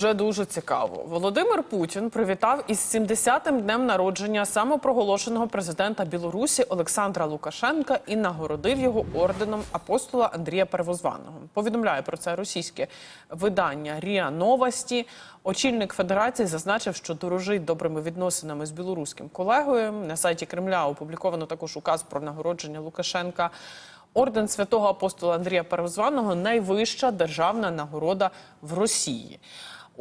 Вже дуже цікаво. Володимир Путін привітав із 70-м днем народження самопроголошеного президента Білорусі Олександра Лукашенка і нагородив його орденом апостола Андрія Перевозваного. Повідомляє про це російське видання Ріа Новості. Очільник федерації зазначив, що дорожить добрими відносинами з білоруським колегою. На сайті Кремля опубліковано також указ про нагородження Лукашенка. Орден святого апостола Андрія Перезваного найвища державна нагорода в Росії.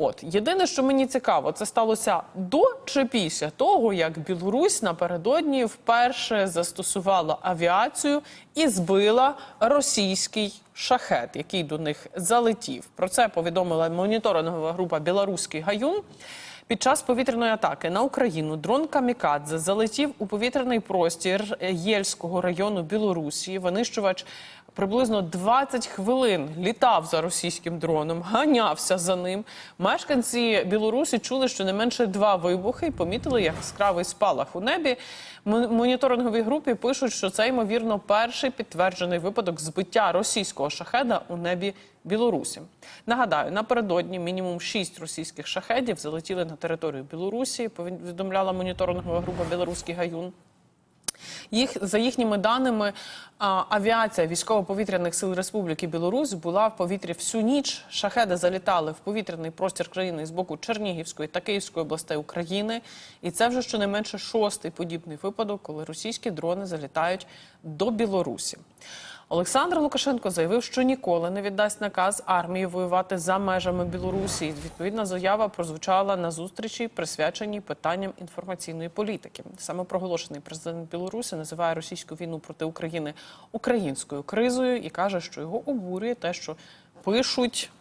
От єдине, що мені цікаво, це сталося до чи після того, як Білорусь напередодні вперше застосувала авіацію і збила російський шахет, який до них залетів. Про це повідомила моніторингова група Білоруський гаюн. Під час повітряної атаки на Україну дрон Камікадзе залетів у повітряний простір Єльського району Білорусі. Винищувач приблизно 20 хвилин літав за російським дроном, ганявся за ним. Мешканці Білорусі чули, що не менше два вибухи і помітили яскравий спалах у небі. Моніторинговій групі пишуть, що це ймовірно перший підтверджений випадок збиття російського шахеда у небі Білорусі. Нагадаю, напередодні мінімум шість російських шахедів залетіли на територію Білорусі. Повідомляла моніторингова група Білоруський гаюн. Їх за їхніми даними, авіація військово-повітряних сил Республіки Білорусь була в повітрі всю ніч. Шахеди залітали в повітряний простір країни з боку Чернігівської та Київської областей України. І це вже щонайменше шостий подібний випадок, коли російські дрони залітають до Білорусі. Олександр Лукашенко заявив, що ніколи не віддасть наказ армії воювати за межами Білорусі. Відповідна заява прозвучала на зустрічі, присвяченій питанням інформаційної політики. Саме проголошений президент Білорусі називає російську війну проти України українською кризою і каже, що його обурює те, що пишуть